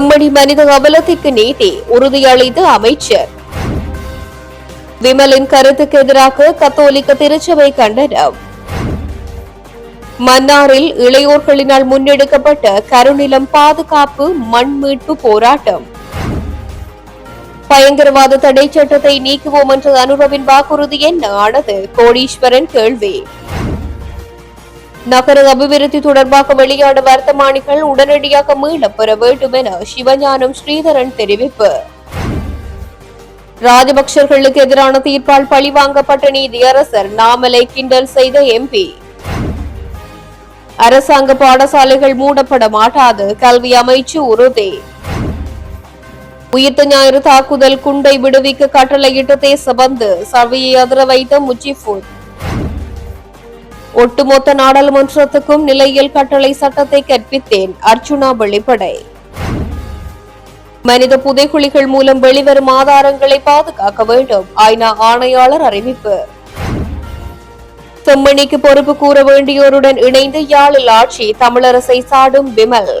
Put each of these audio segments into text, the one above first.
செம்மணி மனித அவலத்திற்கு நீதி உறுதியளித்த அமைச்சர். விமலின் கருத்துக்கு எதிராக கத்தோலிக்க திருச்சபை கண்டனம். மன்னாரில் இளையோர்களினால் முன்னெடுக்கப்பட்ட கருநிலம் பாதுகாப்பு மண் மீட்பு போராட்டம். பயங்கரவாத தடை சட்டத்தை நீக்குவோம் என்ற அனுரவின் வாக்குறுதி என்ன? ஆனது கோடீஸ்வரன் கேள்வி. நகர அபிவிருத்தி தொடர்பாக வெளியான வர்த்தமானிகள் உடனடியாக மீளப் பெற வேண்டும் என சிவஞானம் ஸ்ரீதரன் தெரிவிப்பு. ராஜபக்சர்களுக்கு எதிரான தீர்ப்பால் பழிவாங்கப்பட்ட நீதியரசர் நாமலை கிண்டல் செய்த எம்பி. அரசாங்க பாடசாலைகள் மூடப்பட மாட்டாது கல்வி அமைச்சு உறுதி. உயிர்த்த ஞாயிறு தாக்குதல் குண்டை விடுவிக்க கட்டளையிட்ட தேசபந்து சவியை அதிர வைத்த முஜிபூர் ஒட்டுமொத்த நாடாளுமன்றத்துக்கும் நிலையில் கட்டளை சட்டத்தை கற்பித்தேன் அர்ச்சுனா வெளிப்படை. மனித புதைகுழிகள் மூலம் வெளிவரும் ஆதாரங்களை பாதுகாக்க வேண்டும் ஐநா ஆணையாளர் அறிவிப்பு. செம்மணிக்கு பொறுப்பு கூற வேண்டியோருடன் இணைந்து யாழில் ஆட்சி தமிழரசை சாடும் விமல்.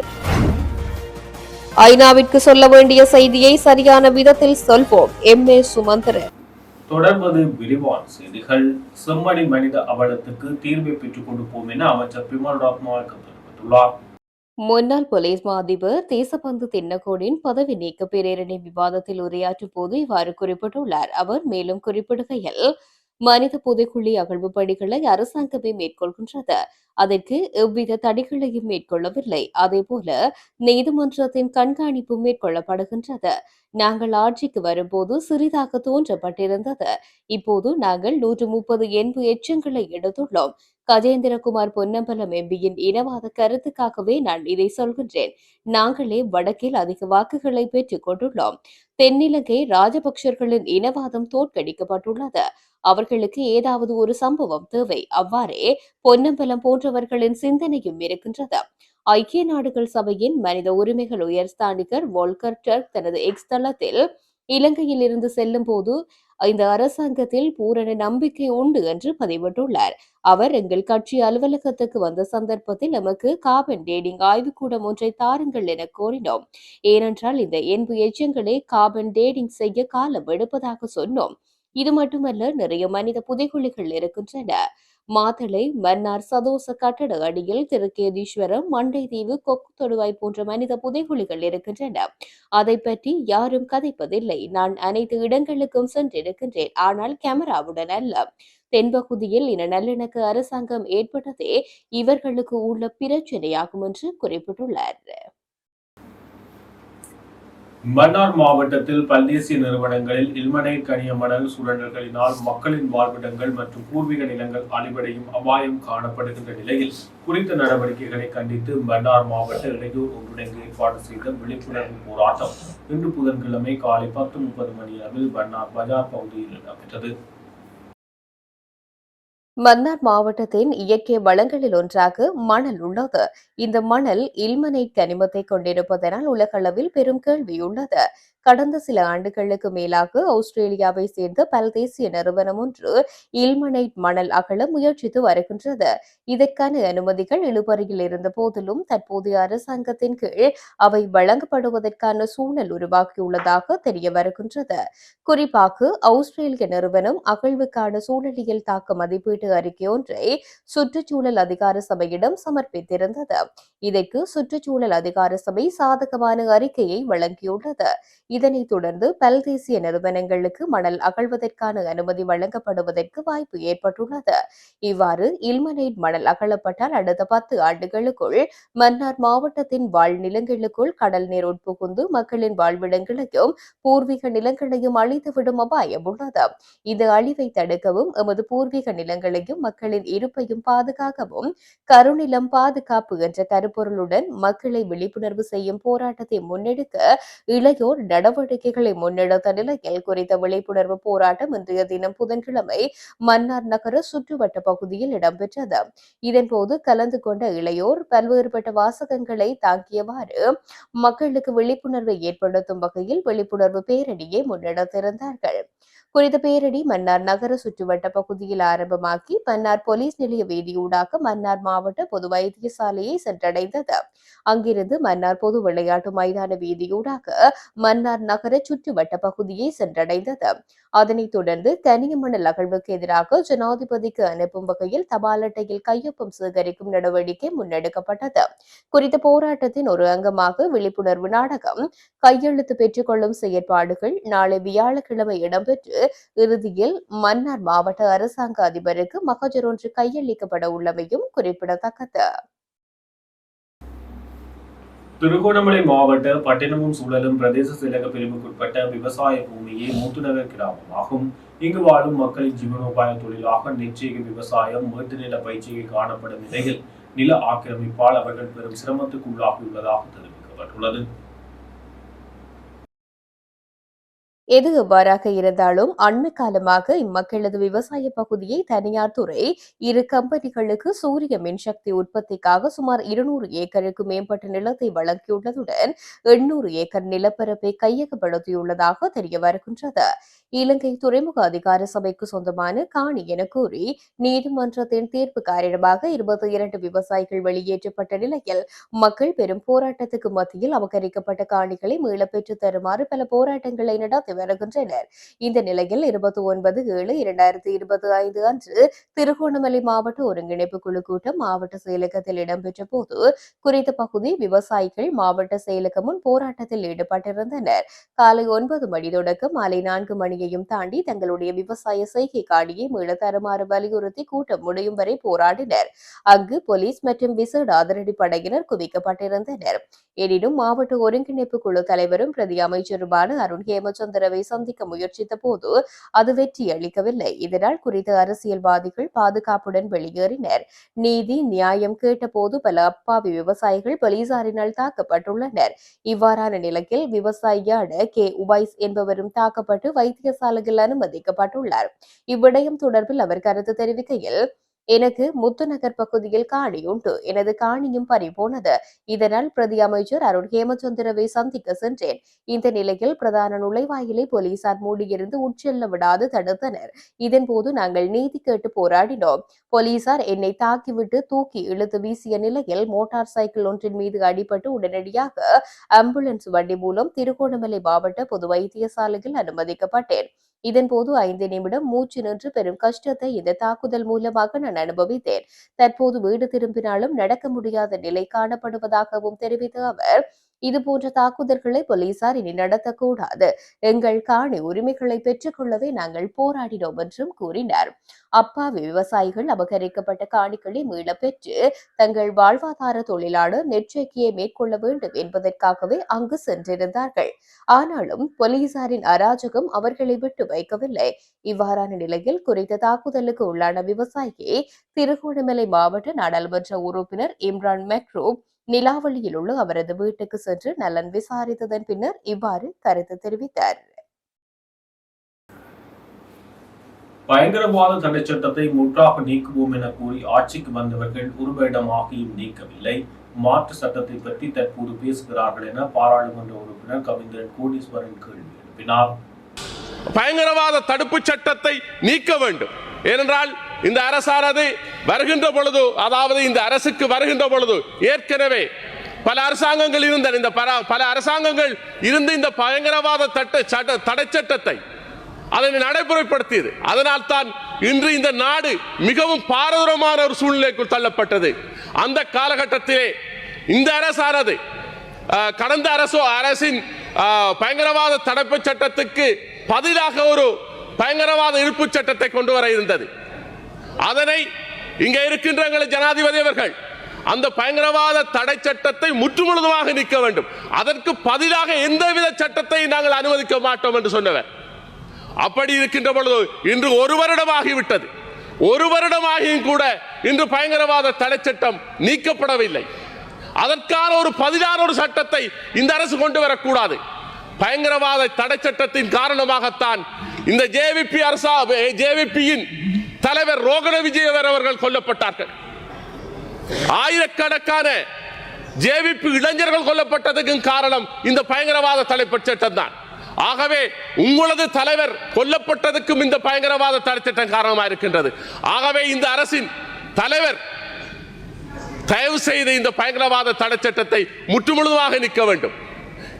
ஐநாவிற்கு சொல்ல வேண்டிய செய்தியை சரியான விதத்தில் சொல்வோம் எம் ஏ சுமந்திரன். தொடர்வது விரிவான செய்திகள். செம்மணி மனித அவலத்துக்கு தீர்வை பெற்றுக் கொடுப்போம் என அமைச்சர் பிமல் ரத்னாவுக்கு தெரிவித்துள்ளார் முன்னாள் போலீஸ் மா அதிபர் தேசபந்து தென்னகோடின் பதவி நீக்க பேரணி விவாதத்தில் உரையாற்றும் போது இவ்வாறு குறிப்பிட்டுள்ளார். அவர் மேலும் குறிப்பிடுகையில் மனித புதைக்குழி அகழ்வு பணிகளை அரசாங்கமே மேற்கொள்கின்றது. அதற்கு எவ்வித தடைகளையும் மேற்கொள்ளவில்லை. அதேபோல நீதிமன்றத்தின் கண்காணிப்பு மேற்கொள்ளப்படுகின்றது. நாங்கள் ஆட்சிக்கு வரும்போது சிறிதாக தோன்றப்பட்டிருந்தது. இப்போது நாங்கள் நூற்று முப்பது எண்பு எச்சங்களை எடுத்துள்ளோம். கஜேந்திரகுமார் பொன்னம்பலம் எம்பியின் இனவாத கருத்துக்காகவே நான் இதை சொல்கின்றேன். நாங்களே வடக்கில் அதிக வாக்குகளை பெற்றுக் கொண்டுள்ளோம். தென்னிலங்கை ராஜபக்சர்களின் இனவாதம் தோற்கடிக்கப்பட்டுள்ளது. அவர்களுக்கு ஏதாவது ஒரு சம்பவம் தேவை. அவ்வாறே பொன்னம்பலம் போன்றவர்களின் சிந்தனையும் இருக்கின்றது. ஐக்கிய நாடுகள் சபையின் மனித உரிமைகள் உயர்ஸ்தானிகர் வோல்கர் டர்க் தனது எக்ஸ் தளத்தில் இலங்கையில் இருந்து செல்லும் போது இந்த அரசாங்கத்தில் பூரண நம்பிக்கை உண்டு என்று பதிவிட்டுள்ளார். அவர் எங்கள் கட்சி அலுவலகத்துக்கு வந்த சந்தர்ப்பத்தில் நமக்கு காபன் டேடிங் ஆய்வுக்கூடம் ஒன்றை தாருங்கள் என கோரினோம். ஏனென்றால் இந்த என்பு எச்சங்களே காபன் டேடிங் செய்ய காலம் எடுப்பதாக சொன்னோம். இது மட்டுமல்ல நிறைய மனித புதைகுழிகள் இருக்கின்றன. மாத்தளை மன்னார் சதோச கட்டட அடியில் திருக்கேதீஸ்வரம் மண்டைதீவு கொக்கு தொடுவாய் போன்ற மனித புதைகுழிகள் இருக்கின்றன. அதை பற்றி யாரும் கதைப்பதில்லை. நான் அனைத்து இடங்களுக்கும் சென்றிருக்கின்றேன். ஆனால் கேமராவுடன் அல்ல. தென்பகுதியில் இன நல்லிணக்க அரசாங்கம் ஏற்பட்டதே இவர்களுக்கு உள்ள பிரச்சனையாகும் என்று குறிப்பிட்டுள்ளார். மன்னார் மாவட்டத்தில் பல்தேசிய நிறுவனங்களில் இல்மனை கனிய மணல் சுரண்டல்களினால் மக்களின் வாழ்விடங்கள் மற்றும் பூர்வீக நிலங்கள் அழிவடையும் அபாயம் காணப்படுகின்ற நிலையில் குறித்த நடவடிக்கைகளை கண்டித்து மன்னார் மாவட்ட இளையோர் ஒன்றிணைந்து ஏற்பாடு செய்த விழிப்புணர்வு போராட்டம் இன்று புதன்கிழமை காலை பத்து முப்பது மணி அளவில் மன்னார் பஜார் பகுதியில் நடைபெற்றது மன்னார் மாவட்டத்தின் இயற்கை வளங்களில் ஒன்றாக மணல் உள்ளது. இந்த மணல் இல்மனைட் கனிமத்தை கொண்டிருப்பதனால் உலகளவில் பெரும் கேள்வி உள்ளது. கடந்த சில ஆண்டுகளுக்கு மேலாக ஆஸ்திரேலியாவை சேர்ந்த பல்தேசிய நிறுவனம் ஒன்று இல்மனைட் மணல் அகல முயற்சித்து வருகின்றது. இதற்கான அனுமதிகள் இழுபறியில் இருந்த போதிலும் தற்போதைய அரசாங்கத்தின் கீழ் அவை வழங்கப்படுவதற்கான சூழல் உருவாக்கியுள்ளதாக தெரிய வருகின்றது. குறிப்பாக ஆஸ்திரேலிய நிறுவனம் அகழ்வுக்கான சூழலியல் தாக்க மதிப்பீட்டு அறிக்கை ஒன்றை சுற்றுச்சூழல் அதிகார சபையிடம் சமர்ப்பித்திருந்தது. இதற்கு சுற்றுச்சூழல் அதிகார சபை சாதகமான அறிக்கையை வழங்கியுள்ளது. இதனைத் தொடர்ந்து பல்தேசிய நிறுவனங்களுக்கு மணல் அகழ்வதற்கான அனுமதி வழங்கப்படுவதற்கு வாய்ப்பு ஏற்பட்டுள்ளது. இவ்வாறு இல்மனைட் மணல் அகழப்பட்டால் அடுத்த பத்து ஆண்டுகளுக்குள் மன்னார் மாவட்டத்தின் வாழ் நிலங்களுக்குள் கடல் நீர் உட்புகுந்து மக்களின் வாழ்விடங்களையும் பூர்வீக நிலங்களையும் அழித்துவிடும் அபாயம் உள்ளது. இந்த அழிவை தடுக்கவும் எமது பூர்வீக நிலங்களையும் மக்களின் இருப்பையும் பாதுகாக்கவும் கருநிலம் பாதுகாப்பு என்ற கருப்பொருளுடன் மக்களை விழிப்புணர்வு செய்யும் போராட்டத்தை முன்னெடுக்க இளையோர் நடவடிக்கைகளை முன்னெடுத்த நிலையில் குறித்த விழிப்புணர்வு போராட்டம் இன்றைய தினம் புதன்கிழமை மன்னார் நகர சுற்றுவட்ட பகுதியில் இடம்பெற்றது. இதன்போது கலந்து கொண்ட இளையோர் பல்வேறுபட்ட வாசகங்களை தாக்கியவாறு மக்களுக்கு விழிப்புணர்வை ஏற்படுத்தும் வகையில் விழிப்புணர்வு பேரணியை முன்னெடுத்திருந்தார்கள். குறித்த பேரணி மன்னார் நகர சுற்றுவட்ட பகுதியில் ஆரம்பமாக்கி மன்னார் போலீஸ் நிலைய வீதியூடாக மன்னார் மாவட்ட பொது வைத்தியசாலையை சென்றடைந்தது. அங்கிருந்து மன்னார் பொது விளையாட்டு மைதான வீதியூடாக மன்னார் நகர சுற்றுவட்ட பகுதியை சென்றடைந்தது. அதனைத் தொடர்ந்து கனியமணல் அகழ்வுக்கு எதிராக ஜனாதிபதிக்கு அனுப்பும் வகையில் தபால் அட்டையில் கையொப்பம் சேகரிக்கும் நடவடிக்கை முன்னெடுக்கப்பட்டது. குறித்த போராட்டத்தின் ஒரு அங்கமாக விழிப்புணர்வு நாடகம் கையெழுத்து பெற்றுக்கொள்ளும் செயற்பாடுகள் நாளை வியாழக்கிழமை இடம்பெற்று இறுதியில் மன்னார் மாவட்ட அரசாங்க அதிபருக்கு மகஜர் ஒன்று கையளிக்கப்பட உள்ளமையும் குறிப்பிடத்தக்கது. திருகோணமலை மாவட்ட பட்டினமும் சூழலும் பிரதேச செயலக பிரிவுக்குட்பட்ட விவசாய பூமியே மூத்துநகர் கிராமமாகும். இங்கு வாழும் மக்களின் ஜீவனோபாய தொழிலாக நிச்சய விவசாயம் மேட்டு நில பயிற்சியை காணப்படும் நிலையில் நில ஆக்கிரமிப்பால் அவர்கள் பெரும் சிரமத்துக்கு உள்ளாகியுள்ளதாக தெரிவிக்கப்பட்டுள்ளது. எது எவ்வாறாக இருந்தாலும் அண்மை காலமாக இம்மக்களது விவசாய பகுதியை தனியார் துறை இரு கம்பெனிகளுக்கு சூரிய மின்சக்தி உற்பத்திக்காக சுமார் இருநூறு ஏக்கருக்கு மேம்பட்ட நிலத்தை வழங்கியுள்ளதுடன் எண்ணூறு ஏக்கர் நிலப்பரப்பை கையகப்படுத்தியுள்ளதாக தெரிய வருகின்றது. இலங்கை துறைமுக அதிகார சபைக்கு சொந்தமான காணி என கூறி நீதிமன்றத்தின் தீர்ப்பு காரணமாக இருபத்தி இரண்டு விவசாயிகள் வெளியேற்றப்பட்ட நிலையில் மக்கள் பெரும் போராட்டத்துக்கு மத்தியில் அபகரிக்கப்பட்ட காணிகளை மீளப் பெற்று தருமாறு பல போராட்டங்களை நடத்தி வருகின்றனர். இந்த நிலையில் இருபத்தி ஒன்பது ஏழு இரண்டாயிரத்தி இருபத்தி ஐந்து அன்று திருகோணமலை மாவட்ட ஒருங்கிணைப்பு குழு கூட்டம் மாவட்ட செயலகத்தில் இடம்பெற்ற போது குறித்த பகுதி விவசாயிகள் மாவட்ட செயலகம் முன் போராட்டத்தில் ஈடுபட்டிருந்தனர். காலை ஒன்பது மணி தொடக்கம் மாலை நான்கு மணியையும் தாண்டி தங்களுடைய விவசாய செய்கை காணியை மீள தருமாறு வலியுறுத்தி கூட்டம் முடியும் வரை போராடினர். அங்கு போலீஸ் மற்றும் விசேட அதிரடி படையினர் குவிக்கப்பட்டிருந்தனர். எனினும் மாவட்ட ஒருங்கிணைப்பு குழு தலைவரும் பிரதி அமைச்சருமான அருண் ஹேமச்சந்திரவை சந்திக்க முயற்சித்த போது அது வெற்றி அளிக்கவில்லை இதனால் குறித்த அரசியல்வாதிகள் பாதுகாப்புடன் வெளியேறினர். நீதி நியாயம் கேட்டபோது பல அப்பாவி விவசாயிகள் போலீசாரினால் தாக்கப்பட்டுள்ளனர். இவ்வாறான நிலையில் விவசாயியான கே. உபைஸ் என்பவரும் தாக்கப்பட்டு வைத்தியசாலையில் அனுமதிக்கப்பட்டுள்ளார். இவ்விடயம் தொடர்பில் அவர் கருத்து தெரிவிக்கையில் எனக்கு முத்துநகர் பகுதியில் காணி உண்டு. எனது காணியும் பறிபோனது. இதனால் பிரதி அமைச்சர் அருண் ஹேமச்சந்திரவை சந்திக்க சென்றேன். இந்த நிலையில் பிரதான நுழைவாயிலை போலீசார் மூடியிருந்து உட்செல்ல விடாது தடுத்தனர். இதன்போது நாங்கள் நீதி கேட்டு போராடினோம். போலீசார் என்னை தாக்கிவிட்டு தூக்கி இழுத்து வீசிய நிலையில் மோட்டார் சைக்கிள் ஒன்றின் மீது அடிபட்டு உடனடியாக ஆம்புலன்ஸ் வண்டி மூலம் திருகோணமலை மாவட்ட பொது வைத்தியசாலையில் அனுமதிக்கப்பட்டேன். இதன்போது ஐந்து நிமிடம் மூச்சு நின்று பெரும் கஷ்டத்தை இந்த தாக்குதல் மூலமாக நான் அனுபவித்தேன். தற்போது வீடு திரும்பினாலும் நடக்க முடியாத நிலை காணப்படுவதாகவும் தெரிவித்த அவர் இதுபோன்ற தாக்குதல்களை போலீசார் இனி நடத்தக்கூடாது. எங்கள் காணி உரிமைகளை பெற்றுக்கொள்ளவே நாங்கள் போராடினோம் என்றும் கூறினார். அப்பாவி விவசாயிகள் அபகரிக்கப்பட்ட காணிகளை மீள பெற்று தங்கள் வாழ்வாதார தொழிலாளர் நெற்செய்கையை மேற்கொள்ள வேண்டும் என்பதற்காகவே அங்கு சென்றிருந்தார்கள். ஆனாலும் போலீசாரின் அராஜகம் அவர்களை விட்டு வைக்கவில்லை. இவ்வாறான நிலையில் குறித்த தாக்குதலுக்கு உள்ளான விவசாயியை திருகோணமலை மாவட்ட நாடாளுமன்ற உறுப்பினர் இம்ரான் மெக்ரூப் நிலாவளியில் உள்ள அவரது வீட்டுக்கு சென்று நலன் விசாரித்ததன் பின்னர் இவ்வாறு கருத்து தெரிவித்தார். பயங்கரவாத தடை சட்டத்தை முற்றாக நீக்குவோம் என கூறி ஆட்சிக்கு வந்தவர்கள் உருவரிடமாகியும் நீக்கவில்லை. மாற்று சட்டத்தை பற்றி தற்போது பேசுகிறார்கள் என பாராளுமன்ற உறுப்பினர் கவிந்திரன் கோடீஸ்வரன் கேள்வி எழுப்பினார். பயங்கரவாத தடுப்பு சட்டத்தை நீக்க வேண்டும். ஏனென்றால் இந்த அரசானது வருகின்ற பொழுது அதாவது இந்த அரசுக்கு வருகின்ற பொழுது ஏற்கனவே பல அரசாங்கங்கள் இருந்தன. இந்த பல- பல அரசாங்கங்கள் இருந்து இந்த பயங்கரவாத தட்ட சட்ட தடை சட்டத்தை அதனை நடைமுறைப்படுத்தியது. அதனால் தான் இன்று இந்த நாடு மிகவும் பாரதூரமான ஒரு சூழ்நிலைக்குள் தள்ளப்பட்டது. அந்த காலகட்டத்திலே இந்த அரசானது கடந்த அரசோ அரசின் பயங்கரவாத தடுப்பு சட்டத்துக்கு பதிலாக ஒரு பயங்கரவாத இருப்பு சட்டத்தை கொண்டு வர இருந்தது. அதனை இங்க இருக்கின்ற ஜனாதிபதி அவர்கள் அந்த பயங்கரவாத தடை சட்டத்தை முற்றுமுழுதுமாக நீக்க வேண்டும். அதற்கு பதிலாக எந்தவித சட்டத்தை நாங்கள் அனுமதிக்க மாட்டோம் என்று சொன்னவர். அப்படி இருக்கின்ற பொழுது இன்று ஒரு வருடமாகிவிட்டது ஒரு வருடமாகியும் கூட இன்று பயங்கரவாத தடை சட்டம் நீக்கப்படவில்லை. அதற்கான ஒரு பதிலான ஒரு சட்டத்தை இந்த அரசு கொண்டு வரக்கூடாது. பயங்கரவாத தடை சட்டத்தின் காரணமாகத்தான் இந்த ஜேவிபி அரசா ஜேவிபியின் தலைவர் ரோகண விஜயவர் அவர்கள் கொல்லப்பட்டார்கள். ஆயிரக்கணக்கான ஜேவிபி இளைஞர்கள் கொல்லப்பட்டதுக்கும் காரணம் இந்த பயங்கரவாத தலைப்பு சட்டம் தான். ஆகவே உங்களது தலைவர் கொல்லப்பட்டதுக்கும் இந்த பயங்கரவாத தடை சட்டம் காரணமாக இருக்கின்றது. ஆகவே இந்த அரசின் தலைவர் தயவு செய்து இந்த பயங்கரவாத தடை சட்டத்தை முற்றுமுழுதாக நிற்க வேண்டும்.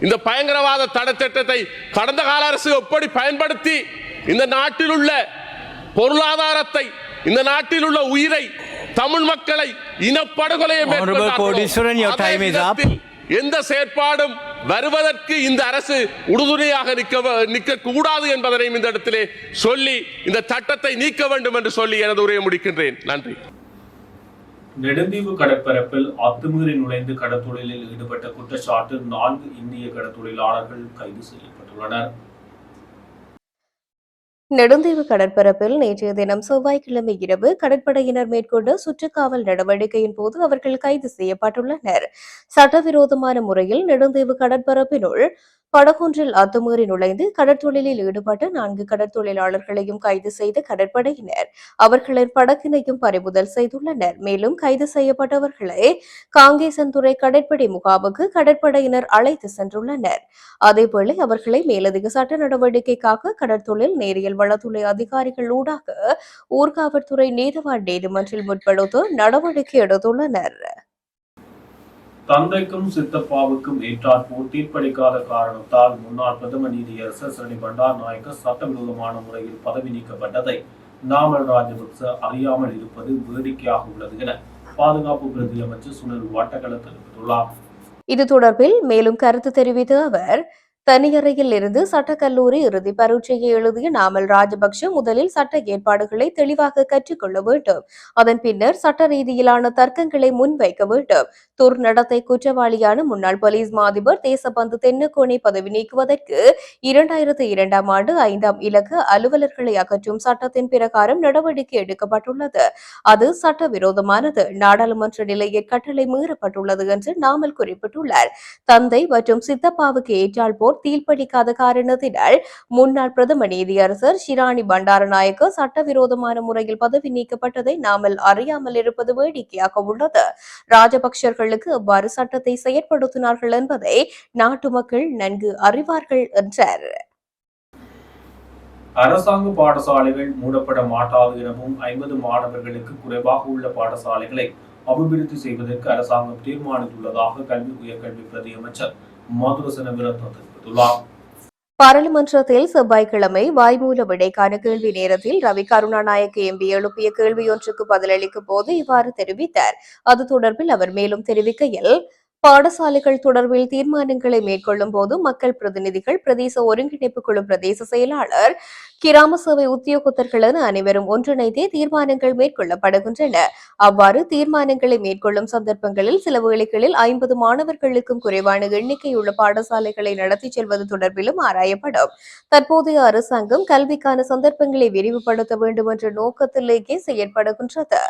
இந்த பயங்கரவாத தடை சட்டத்தை கடந்த கால அரசு எப்படி பயன்படுத்தி இந்த நாட்டில் உள்ள பொருளாதாரத்தை இந்த நாட்டில் உள்ள உயிரை தமிழ் மக்களை இனப்படுகொலையை எந்த செயற்பாடும் வருவதற்கு இந்த அரசு உறுதுணையாக நிற்க நிற்க கூடாது என்பதனையும் இந்த இடத்திலே சொல்லி இந்த சட்டத்தை நீக்க வேண்டும் என்று சொல்லி எனது உரையை முடிக்கின்றேன். நன்றி. நெடுந்தீவு கடற்பரப்பில் அத்துமீறி நுழைந்து கடத்தொழிலில் ஈடுபட்ட குற்றச்சாட்டு நான்கு இந்திய கடத்தொழிலாளர்கள் கைது செய்யப்பட்டுள்ளனர். நெடுந்தீவு கடற்பரப்பில் நேற்றைய தினம் செவ்வாய்க்கிழமை இரவு கடற்படையினர் மேற்கொண்ட சுற்றுக்காவல் நடவடிக்கையின் போது அவர்கள் கைது செய்யப்பட்டுள்ளனர். சட்டவிரோதமான முறையில் நெடுந்தீவு கடற்பரப்பினுள் படகொன்றில் அத்துமீறி நுழைந்து கடற்தொழிலில் ஈடுபட்ட நான்கு கடற்தொழிலாளர்களையும் கைது செய்த கடற்படையினர். அவர்களின் படகினையும் பறிமுதல் செய்துள்ளனர். மேலும் கைது செய்யப்பட்டவர்களை காங்கேசன்துறை கடற்படை முகாமுக்கு கடற்படையினர் அழைத்து சென்றுள்ளனர். அதேவேளை அவர்களை மேலதிக சட்ட நடவடிக்கைக்காக கடற்தொழில் நேரியல் வளத்துறை அதிகாரிகள் ஊடாக ஊர்காவல்துறை நீதவான் நீதிமன்றில் முற்படுத்த நடவடிக்கை எடுத்துள்ளனர். தந்தைக்கும் சித்தப்பாவுக்கும் ஏற்றாற்போல் தீர்ப்பளிக்காத காரணத்தால் முன்னாள் பிரதம நீதியரசர் சரணி பண்டார் நாயக்க சட்டவிரோதமான முறையில் பதவி நீக்கப்பட்டதை நாமல் ராஜபக்ச அறியாமல் இருப்பது வேடிக்கையாக உள்ளது என பாதுகாப்பு பிரதி அமைச்சர் சுனில் வட்டக்கல தெரிவித்துள்ளார். இது தொடர்பில் மேலும் கருத்து தெரிவித்த அவர் தனியறையில் இருந்து சட்டக்கல்லூரி இறுதி பரீட்சையை எழுதிய நாமல் ராஜபக்ஷ முதலில் சட்ட ஏற்பாடுகளை தெளிவாக கற்றுக்கொள்ள வேண்டும். அதன் பின்னர் சட்ட ரீதியிலான தர்க்கங்களை முன்வைக்க வேண்டும். துர் நடத்தை குற்றவாளியான முன்னாள் போலீஸ் மாதிபர் தேசபந்து தென்னக்கோணை பதவி நீக்குவதற்கு இரண்டாயிரத்தி இரண்டாம் ஆண்டு ஐந்தாம் இலக்கு அலுவலர்களை அகற்றும் சட்டத்தின் பிரகாரம் நடவடிக்கை எடுக்கப்பட்டுள்ளது. அது சட்டவிரோதமானது. நாடாளுமன்ற நிலையில் கட்டளை மீறப்பட்டுள்ளது என்று நாமல் குறிப்பிட்டுள்ளார். தந்தை மற்றும் சித்தப்பாவுக்கு ஏற்றால் போர் தீர்ப்பளிக்காத காரணத்தினால் முன்னாள் பிரதம நீதியரசர் ஷிராணி பண்டாரநாயக்க சட்டவிரோதமான முறையில் பதவி நீக்கப்பட்டதை நாமல் அறியாமல் இருப்பது வேடிக்கையாக உள்ளது. ராஜபக்சர்களுக்கு எவ்வாறு சட்டத்தை செயற்படுத்தினார்கள் என்பதை நாட்டு மக்கள் நன்கு அறிவார்கள் என்றார். அரசாங்க பாடசாலைகள் மூடப்பட மாட்டாது எனவும் ஐம்பது மாணவர்களுக்கு குறைவாக உள்ள பாடசாலைகளை அபிவிருத்தி செய்வதற்கு அரசாங்கம் தீர்மானித்துள்ளதாக கல்வி உயர்கல்வி பிரதி அமைச்சர் மதுரசன விரத்ன தெரிவித்துள்ளார். பாராளுமன்றத்தில் செவ்வாய்க்கிழமை வாய்மூல விடைக்கான கேள்வி நேரத்தில் ரவி கருணாநாயக்க எம்பி எழுப்பிய கேள்வியொன்றுக்கு பதிலளிக்கும் போது இவ்வாறு தெரிவித்தார். அது தொடர்பில் அவர் மேலும் தெரிவிக்கையில் பாடசாலைகள் தொடர்பில் தீர்மானங்களை மேற்கொள்ளும் போது மக்கள் பிரதிநிதிகள் பிரதேச ஒருங்கிணைப்பு குழு பிரதேச செயலாளர் கிராம சேவை உத்தியோகத்தர்கள் என அனைவரும் ஒன்றிணைந்தே தீர்மானங்கள் மேற்கொள்ளப்படுகின்றன. அவ்வாறு தீர்மானங்களை மேற்கொள்ளும் சந்தர்ப்பங்களில் சில வேளைகளில் ஐம்பது மாணவர்களுக்கும் குறைவான எண்ணிக்கையுள்ள பாடசாலைகளை நடத்தி செல்வது தொடர்பிலும் ஆராயப்படும். தற்போதைய அரசாங்கம் கல்விக்கான சந்தர்ப்பங்களை விரிவுபடுத்த வேண்டும் என்ற நோக்கத்திலேயே செயற்படுகின்றது.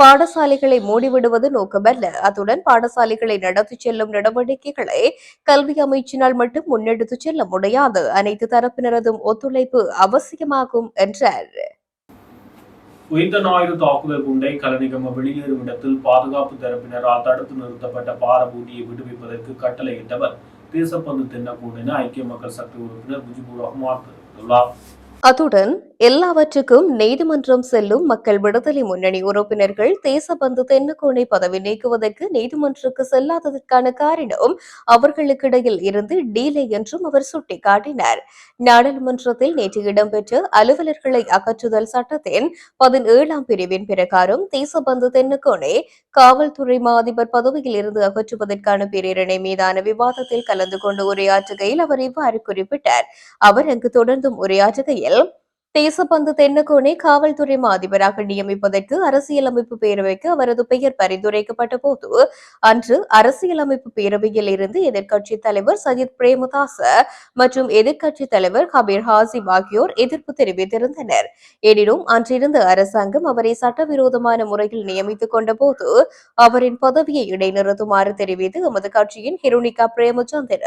பாடசாலைகளை மூடிவிடுவது நோக்கமல்ல. அத்துடன் பாடசாலைகளை நடத்தி செல்லும் நடவடிக்கைகளை கல்வி அமைச்சினால் மட்டும் முன்னெடுத்து செல்ல முடியாது. அனைத்து தரப்பினரதும் ஒத்துழைப்பு அவசியமாகும் என்றார். உயிர்த்த ஞாயிறு தாக்குதல் குண்டை கலனிகம வெளியேறும் இடத்தில் பாதுகாப்பு தரப்பினரால் தடுத்து நிறுத்தப்பட்ட பாரபூட்டியை விடுவிப்பதற்கு கட்டளையிட்டவர். தேசப்பந்து தென்னக்கூடு என ஐக்கிய மக்கள் சக்தி உறுப்பினர் முஜிபுர் ரஹ்மான் தெரிவித்துள்ளார். அத்துடன் எல்லாவற்றுக்கும் நீதிமன்றம் செல்லும் மக்கள் விடுதலை முன்னணி உறுப்பினர்கள் தேசபந்து தென்னக்கோனை பதவி நீக்குவதற்கு நீதிமன்றத்துக்கு செல்லாததற்கான காரணம் அவர்களுக்கிடையில் இருந்து டீலே என்றும் அவர் சுட்டிக்காட்டினார். நாடாளுமன்றத்தில் நேற்று இடம்பெற்ற அலுவலர்களை அகற்றுதல் சட்டத்தின் பதினேழாம் பிரிவின் பிரகாரம் தேசபந்து தென்னக்கோனை காவல்துறை மாதிபர் பதவியில் இருந்து அகற்றுவதற்கான பிரேரணை மீதான விவாதத்தில் கலந்து கொண்டு உரையாற்றுகையில் அவர் இவ்வாறு குறிப்பிட்டார். அவர் அங்கு தொடர்ந்தும் உரையாற்றுகையில் நிலையில் தேசப்பந்து தென்னகோனை காவல்துறை மா அதிபராக நியமிப்பதற்கு அரசியலமைப்பு பேரவைக்கு அவரது பெயர் பரிந்துரைக்கப்பட்ட போது அன்று அரசியலமைப்பு பேரவையில் இருந்து எதிர்க்கட்சி தலைவர் சஜித் பிரேமதாச மற்றும் எதிர்க்கட்சி தலைவர் கபீர் ஹாசிம் ஆகியோர் எதிர்ப்பு தெரிவித்திருந்தனர். எனினும் அன்றிருந்த அரசாங்கம் அவரை சட்டவிரோதமான முறையில் நியமித்துக் கொண்ட போது அவரின் பதவியை இடைநிறுத்துமாறு தெரிவித்து எமது கட்சியின் ஹிருனிகா பிரேமச்சந்திர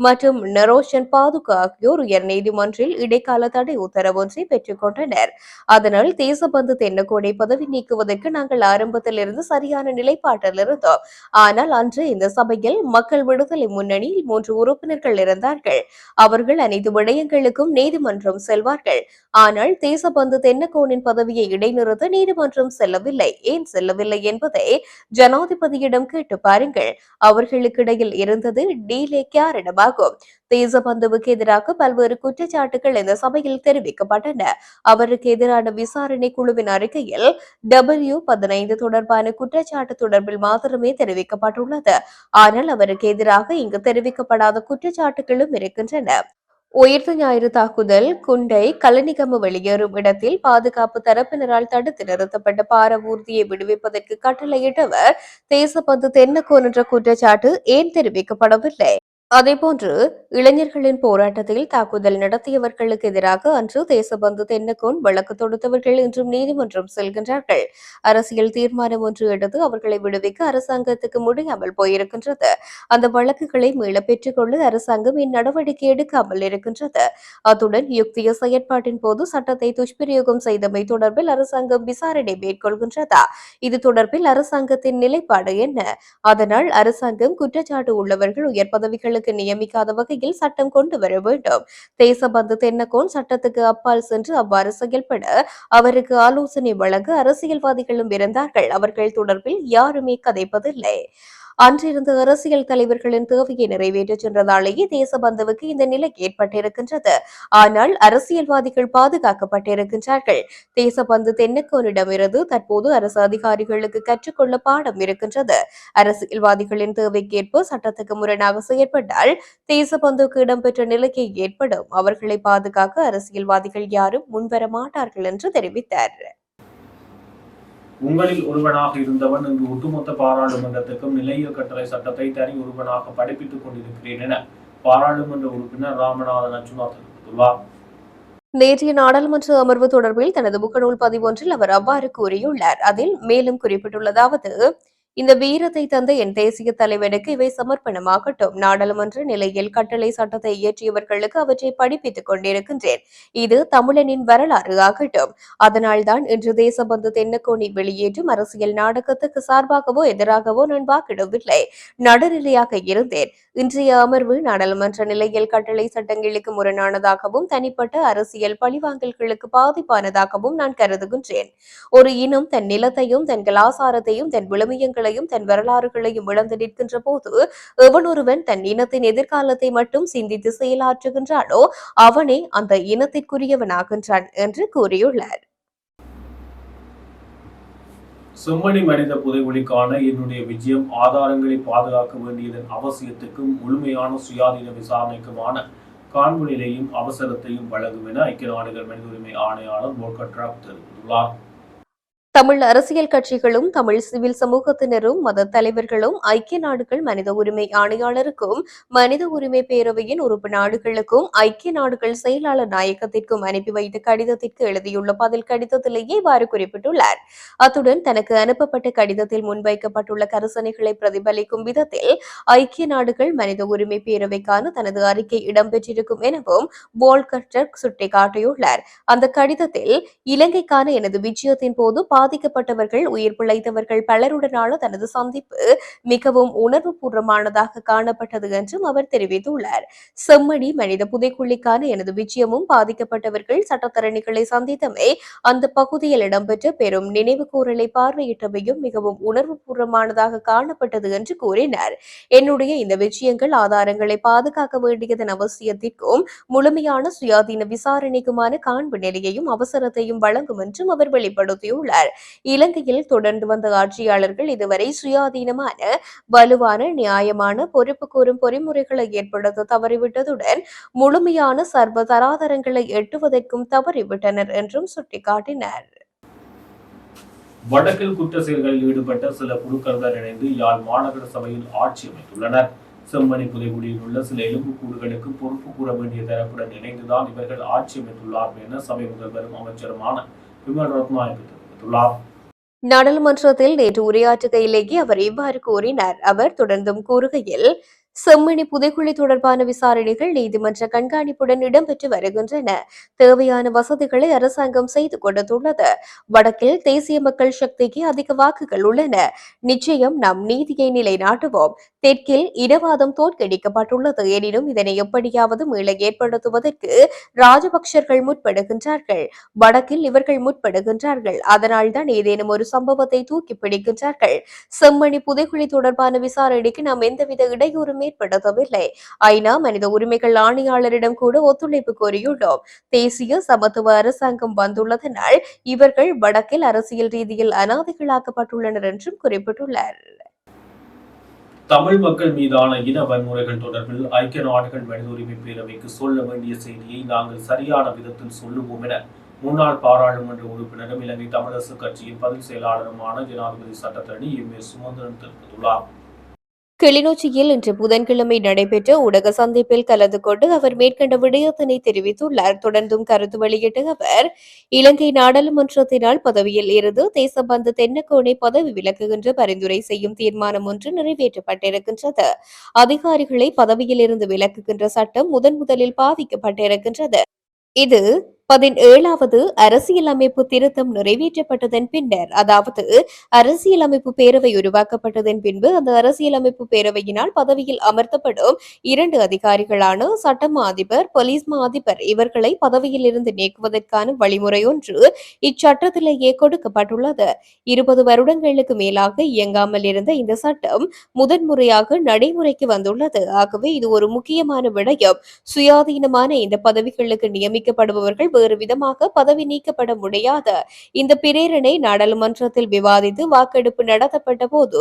மற்றும் நரோஷன் பாதுகா ஆகியோர் உயர்நீதிமன்றில் இடைக்கால தடை உத்தரவொன்றை வெற்றி பெற்றுக் கொண்டனர். அதனால் தேசபந்து தென்னகோடை பதவி நீக்குவதற்கு நாங்கள் ஆரம்பத்திலிருந்து சரியான நிலைப்பாட்டில் இருந்தோம். ஆனால் அன்று இந்த சபையில் மக்கள் விடுதலை முன்னணியில் மூன்று உறுப்பினர்கள் இருந்தார்கள். அவர்கள் அனைத்து விடயங்களுக்கும் நீதிமன்றம் செல்வார்கள். ஆனால் தேசபந்து தென்னகோனின் பதவியை இடைநிறுத்த நீதிமன்றம் செல்லவில்லை. ஏன் செல்லவில்லை என்பதை ஜனாதிபதியிடம் கேட்டு பாருங்கள். அவர்களுக்கிடையில் இருந்தது டீலே காரணமாகும் தேசபந்துவுக்கு எதிராக பல்வேறு குற்றச்சாட்டுகள் இந்த சபையில் தெரிவிக்கப்பட்டன. அவருக்கு எதிரான விசாரணை குழுவின் அறிக்கையில் டபிள்யூ பதினைந்து தொடர்பான குற்றச்சாட்டு தொடர்பில் மாத்திரமே தெரிவிக்கப்பட்டுள்ளது. ஆனால் அவருக்கு எதிராக இங்கு தெரிவிக்கப்படாத குற்றச்சாட்டுகளும் இருக்கின்றன. உயிர்த்த ஞாயிறு தாக்குதல் குண்டை கலனிகம வெளியேறும் இடத்தில் பாதுகாப்பு தரப்பினரால் தடுத்து நிறுத்தப்பட்ட பாரவூர்தியை விடுவிப்பதற்கு கட்டளையிட்டவர் தேசபந்து தென்னக்கோன் என்ற குற்றச்சாட்டு ஏன் தெரிவிக்கப்படவில்லை? அதேபோன்று இளைஞர்களின் போராட்டத்தில் தாக்குதல் நடத்தியவர்களுக்கு எதிராக அன்று தேசபந்து தென்னக்கோன் வழக்கு தொடுத்தவர்கள் இன்றும் நீதிமன்றம் செல்கின்றார்கள். அரசியல் தீர்மானம் ஒன்று எடுத்து அவர்களை விடுவிக்க அரசாங்கத்துக்கு முடியாமல் போயிருக்கின்றது. அந்த வழக்குகளை மீள பெற்றுக்கொள்ள அரசாங்கம் இந்நடவடிக்கை எடுக்காமல் இருக்கின்றது. அத்துடன் யுக்திய செயற்பாட்டின் போது சட்டத்தை துஷ்பிரயோகம் செய்தமை தொடர்பில் அரசாங்கம் விசாரணை மேற்கொள்கின்றதா? இது தொடர்பில் அரசாங்கத்தின் நிலைப்பாடு என்ன? அதனால் அரசாங்கம் குற்றச்சாட்டு உள்ளவர்கள் உயர் பதவிகளுக்கு நியமிக்காத வகையில் சட்டம் கொண்டு வர வேண்டும். தேசபந்து தென்னகோன் சட்டத்துக்கு அப்பால் சென்று அவ்வாறு செயல்பட அவருக்கு ஆலோசனை வழங்க அரசியல்வாதிகளும் இருந்தார்கள் அவர்கள் தொடர்பில் யாருமே கதைப்பதில்லை. அன்றிருந்த அரசியல் தலைவர்களின் தேவையை நிறைவேற்றச் சென்றதாலேயே தேசபந்துவுக்கு இந்த நிலை ஏற்பட்டிருக்கின்றது. ஆனால் அரசியல்வாதிகள் பாதுகாக்கப்பட்டிருக்கின்றார்கள். தேசபந்து தென்னக்கோனிடமிருந்து தற்போது அரசு அதிகாரிகளுக்கு கற்றுக்கொள்ள பாடம் இருக்கின்றது. அரசியல்வாதிகளின் தேவைக்கேற்ப சட்டத்துக்கு முரணாக செயற்பட்டால் தேசபந்துக்கு இடம்பெற்ற நிலையை ஏற்படும். அவர்களை பாதுகாக்க அரசியல்வாதிகள் யாரும் முன்வர மாட்டார்கள் என்று தெரிவித்தார். உங்களில் ஒருவனாக இருந்தவன் இங்கு ஒட்டுமொத்த பாராளுமன்றத்துக்கும் நிலைய கட்டளை சட்டத்தை தனி ஒருவனாக படிப்பித்துக் கொண்டிருக்கிறேன் என பாராளுமன்ற உறுப்பினர் ராமநாதன் அச்சுனா தெரிவித்துள்ளார். நேற்றைய நாடாளுமன்ற அமர்வு தொடர்பில் தனது முகநூல் பதிவொன்றில் அவர் அவ்வாறு கூறியுள்ளார். அதில் மேலும் குறிப்பிட்டுள்ளதாவது இந்த வீரத்தை தந்த என் தேசிய தலைவனுக்கு இவை சமர்ப்பணமாகட்டும். நாடாளுமன்ற நிலையில் கட்டளை சட்டத்தை இயற்றியவர்களுக்கு அவற்றை படிப்பித்துக் கொண்டிருக்கின்றேன். இது தமிழனின் வரலாறு ஆகட்டும். அதனால்தான் இன்று தேசபந்து தென்னக்கோணி வெளியேற்றும் அரசியல் நாடகத்துக்கு சார்பாகவோ எதிராகவோ நான் வாக்கிடவில்லை நடுநிலையாக இருந்தேன். இன்றைய அமர்வு நாடாளுமன்ற நிலையில் கட்டளை சட்டங்களுக்கு முரணானதாகவும் தனிப்பட்ட அரசியல் பழிவாங்கல்களுக்கு பாதிப்பானதாகவும் நான் கருதுகின்றேன். ஒரு இனம் தன் நிலத்தையும் தன் கலாசாரத்தையும் தன் வரலாறுகளையும் தன் வரலாறுகளையும் இழந்து நிற்கின்ற போது எவனொருவன் தன் இனத்தின் எதிர்காலத்தை மட்டும் சிந்தித்து செயலாற்றுகின்றானோ அவனே அந்த இனத்திற்குரியவனாகின்றான் என்று கூறியுள்ளார். செம்மணி மனித புதைவெளிக்கான என்னுடைய விஜயம் ஆதாரங்களை பாதுகாக்க வேண்டியதன் அவசியத்துக்கும் முழுமையான சுயாதீன விசாரணைக்குமான காண்பு நிலையும் அவசரத்தையும் வழங்கும் என ஐக்கிய நாடுகள் மனித உரிமை ஆணையாளர் போல்கர் ட்ரக் தெரிவித்துள்ளார். தமிழ் அரசியல் கட்சிகளும் தமிழ் சிவில் சமூகத்தினரும் மத தலைவர்களும் ஐக்கிய நாடுகள் மனித உரிமை ஆணையாளருக்கும் மனித உரிமை பேரவையின் உறுப்பு நாடுகளுக்கும் ஐக்கிய நாடுகள் செயலாளர் நாயகத்திற்கும் அனுப்பி வைத்த கடிதத்திற்கு எழுதியுள்ள பதில் கடிதத்திலேயே இவ்வாறு குறிப்பிட்டுள்ளார். அத்துடன் தனக்கு அனுப்பப்பட்ட கடிதத்தில் முன்வைக்கப்பட்டுள்ள கரிசனைகளை பிரதிபலிக்கும் விதத்தில் ஐக்கிய நாடுகள் மனித உரிமை பேரவைக்கான தனது அறிக்கை இடம்பெற்றிருக்கும் எனவும் போல்கர்டர் சுட்டிக்காட்டியுள்ளார். அந்த கடிதத்தில் இலங்கைக்கான எனது விஜயத்தின் போது பாதிக்கப்பட்டவர்கள் உயிர் பிழைத்தவர்கள் பலருடனான தனது சந்திப்பு மிகவும் உணர்வுபூர்வமானதாக காணப்பட்டது என்றும் அவர் தெரிவித்துள்ளார். செம்மணி மனித புதைக்குழிக்கான எனது விஜயமும் பாதிக்கப்பட்டவர்கள் சட்டத்தரணிகளை சந்தித்தமே அந்த பகுதியில் இடம்பெற்ற பெரும் நினைவு கூறலை பார்வையிட்டமையும் மிகவும் உணர்வுபூர்வமானதாக காணப்பட்டது என்று கூறினார். என்னுடைய இந்த விஷயங்கள் ஆதாரங்களை பாதுகாக்க வேண்டியதன் அவசியத்திற்கும் முழுமையான சுயாதீன விசாரணைக்குமான காண்பு நிலையையும் அவசரத்தையும் வழங்கும் என்றும் அவர் வெளிப்படுத்தியுள்ளார். இலங்கையில் தொடர்ந்து வந்த ஆட்சியாளர்கள் இதுவரை சுயாதீனமான வலுவான நியாயமான பொறுப்பு கூறும் பொறிமுறைகளை ஏற்படுத்த தவறிவிட்டதுடன் முழுமையான சர்வ தராதரங்களை எட்டுவதற்கும் தவறிவிட்டனர் என்றும் சுட்டிக்காட்டினர். வடக்கில் குற்ற செயல்களில் ஈடுபட்ட சில குழுக்களுடன் இணைந்து யாழ் மாநகர சபையில் ஆட்சி அமைத்துள்ளனர். செம்மணி புதைகுடியில் உள்ள சில எலும்புக்கூடுகளுக்கு பொறுப்பு கூற வேண்டிய தரப்புடன் இணைந்துதான் இவர்கள் ஆட்சி அமைத்துள்ளார்கள் என சபை முதல்வரும் அமைச்சருமான விமல் ரத்நாயக்கு தெரிவித்துள்ளார். நாடாளுமன்றத்தில் நேற்று உரையாற்றுகையிலேயே அவர் இவ்வாறு கூறினார். அவர் தொடர்ந்தும் கூறுகையில் செம்மணி புதைக்குழி தொடர்பான விசாரணைகள் நீதிமன்ற கண்காணிப்புடன் இடம்பெற்று வருகின்றன. தேவையான வசதிகளை அரசாங்கம் செய்து கொடுத்துள்ளது. வடக்கில் தேசிய மக்கள் சக்திக்கு அதிக வாக்குகள் உள்ளன. நிச்சயம் நாம் நீதியை நிலைநாட்டுவோம். தெற்கில் இனவாதம் தோற்கடிக்கப்பட்டுள்ளது. எனினும் இதனை எப்படியாவது மீள ஏற்படுத்துவதற்கு ராஜபக்சர்கள் முற்படுகின்றார்கள். வடக்கில் இவர்கள் முற்படுகின்றார்கள். அதனால்தான் ஏதேனும் ஒரு சம்பவத்தை தூக்கி பிடிக்கின்றார்கள். செம்மணி புதைக்குழி தொடர்பான விசாரணைக்கு நாம் எந்தவித இடையூறும் ஏற்படுத்தவில்லை ஐநா மனித உரிமைகள் ஆணையாளரிடம் கூட ஒத்துழைப்பு கோரியுள்ளோம். தேசிய சமத்துவ அரசாங்கம் வந்துள்ளதனால் இவர்கள் வடக்கில் அரசியல் ரீதியில் அனாதைகளாக்கப்பட்டுள்ளனர் என்றும் குறிப்பிட்டுள்ளார். தமிழ் மக்கள் மீதான இன வன்முறைகள் தொடர்பில் ஐக்கிய நாடுகள் மனித உரிமை பேரவைக்கு சொல்ல வேண்டிய செய்தியை நாங்கள் சரியான விதத்தில் சொல்லுவோம் என முன்னாள் பாராளுமன்ற உறுப்பினரும் இலங்கை தமிழரசு கட்சியின் பதில் செயலாளருமான ஜனாதிபதி சட்டத்தரணி எம் ஏ சுமந்திரன் தெரிவித்துள்ளார். கிளிநொச்சியில் இன்று புதன்கிழமை நடைபெற்ற ஊடக சந்திப்பில் கலந்து கொண்டு அவர் மேற்கண்ட விடயத்தினை தெரிவித்துள்ளார். தொடர்ந்தும் கருத்து வெளியிட்ட அவர் இலங்கை நாடாளுமன்றத்தினால் பதவியில் இருந்து தேசபந்து தென்னக்கோணை பதவி விலக்குகின்ற பரிந்துரை செய்யும் தீர்மானம் ஒன்று நிறைவேற்றப்பட்டிருக்கின்றது. அதிகாரிகளை பதவியில் இருந்து விலக்குகின்ற சட்டம் முதன் முதலில் பாதிக்கப்பட்டிருக்கின்றது. இது பதினேழாவது அரசியலமைப்பு திருத்தம் நிறைவேற்றப்பட்டதன் பின்னர் அதாவது அரசியலமைப்பு பேரவை உருவாக்கப்பட்டதன் பின்பு அந்த அரசியலமைப்பு பேரவையினால் பதவியில் அமர்த்தப்படும் இரண்டு அதிகாரிகளான சட்டமா அதிபர் போலீஸ் மா அதிபர் இவர்களை பதவியில் இருந்து நீக்குவதற்கான வழிமுறை ஒன்று இச்சட்டத்திலேயே கொடுக்கப்பட்டுள்ளது. இருபது வருடங்களுக்கு மேலாக இயங்காமல் இருந்த இந்த சட்டம் முதன்முறையாக நடைமுறைக்கு வந்துள்ளது. ஆகவே இது ஒரு முக்கியமான விடயம். சுயாதீனமான இந்த பதவிகளுக்கு நியமிக்கப்படுபவர்கள் வேறு விதமாக பதவி நீக்கப்பட முடியாது. இந்த பிரேரணை நாடாளுமன்றத்தில் விவாதித்து வாக்கெடுப்பு நடத்தப்பட்ட போது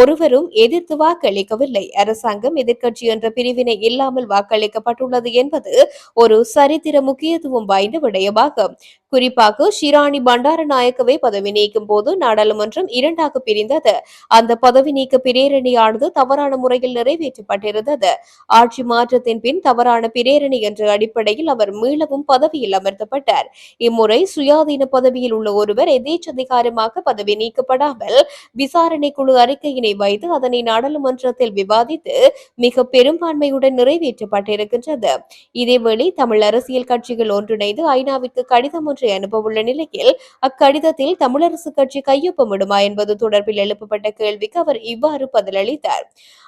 ஒருவரும் எதிர்த்து வாக்களிக்கவில்லை. அரசாங்கம் எதிர்க்கட்சி என்ற பிரிவினை இல்லாமல் வாக்களிக்கப்பட்டுள்ளது என்பது ஒரு சரித்திர முக்கியத்துவம் வாய்ந்த விடயமாகும். குறிப்பாக ஷிராணி பண்டாரநாயக்கவை பதவி நீக்கும் போது நாடாளுமன்றம் இரண்டாக பிரிந்தது. அந்த பதவி நீக்க பிரேரணையானது தவறான முறையில் நிறைவேற்றப்பட்டிருந்தது. ஆட்சி மாற்றத்தின் பின் தவறான பிரேரணை என்ற அடிப்படையில் அவர் மீளவும் பதவியில் அமர்த்தப்பட்டார். இம்முறை சுயாதீன பதவியில் உள்ள ஒருவர் எதேச்சதிகாரமாக பதவி நீக்கப்படாமல் விசாரணை குழு அறிக்கையினை வைத்து அதனை நாடாளுமன்றத்தில் விவாதித்து மிக பெரும்பான்மையுடன் நிறைவேற்றப்பட்டிருக்கின்றது. இதேவேளை தமிழ் அரசியல் கட்சிகள் ஒன்றிணைந்து ஐநாவிற்கு கடிதம் ஒன்று ஒன்றை அனுப்பவுள்ள நிலையில் அக்கடிதத்தில் தமிழரசு கட்சி கையொப்பமிடுமா என்பது தொடர்பில் எழுப்பப்பட்ட கேள்விக்கு அவர் இவ்வாறு பதிலளித்தார்.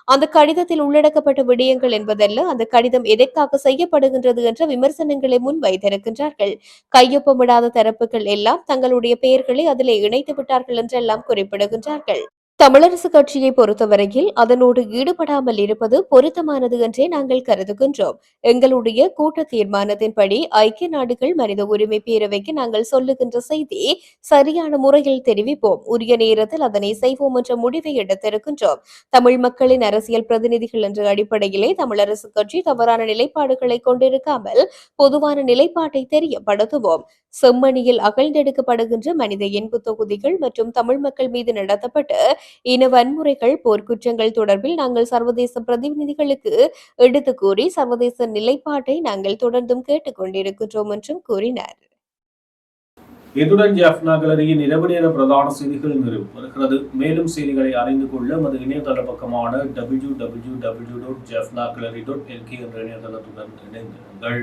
அந்த கடிதத்தில் உள்ளடக்கப்பட்ட விடயங்கள் என்பதல்ல அந்த கடிதம் எதற்காக செய்யப்படுகின்றது என்ற விமர்சனங்களை முன்வைத்திருக்கின்றார்கள். கையொப்பமிடாத தரப்புகள் எல்லாம் தங்களுடைய பெயர்களை அதிலே இணைத்து விட்டார்கள் என்றெல்லாம் குறிப்பிடுகின்றார்கள். தமிழரசு கட்சியை பொறுத்தவரையில் அதனோடு ஈடுபடாமல் இருப்பது பொருத்தமானது என்றே நாங்கள் கருதுகின்றோம். எங்களுடைய கூட்ட தீர்மானத்தின்படி ஐக்கிய நாடுகள் மனித உரிமை பேரவைக்கு நாங்கள் சொல்லுகின்ற செய்தி சரியான முறையில் தெரிவிப்போம். உரிய நேரத்தில் அதனை செய்வோம் என்ற முடிவை எடுத்திருக்கின்றோம். தமிழ் மக்களின் அரசியல் பிரதிநிதிகள் என்ற அடிப்படையிலே தமிழரசு கட்சி தவறான நிலைப்பாடுகளை கொண்டிருக்காமல் பொதுவான நிலைப்பாட்டை தெரியப்படுத்துவோம். செம்மணியில் அகழ்ந்தெடுக்கப்படுகின்ற மனித இன்பு தொகுதிகள் மற்றும் தமிழ் மக்கள் மீது நடத்தப்பட்ட இன வன்முறைகள் போர்க்குற்றங்கள் தொடர்பில் நாங்கள் சர்வதேச பிரதிநிதிகளுக்கு எடுத்து கூறி சர்வதேச நிலைப்பாட்டை நாங்கள் தொடர்ந்தும் கேட்டுக்கொண்டிருக்கின்றோம் என்றும் கூறினார். இத்துடன் ஜாஃப்னா கலரியின் இரவு நேர பிரதான செய்திகள் நிறைவு வருகிறது. மேலும் செய்திகளை அறிந்து கொள்ள நமது இணையதள பக்கமான W W W dot Jaffna gallery dot LK என்ற இணையதளத்துடன் இணைந்திருங்கள்.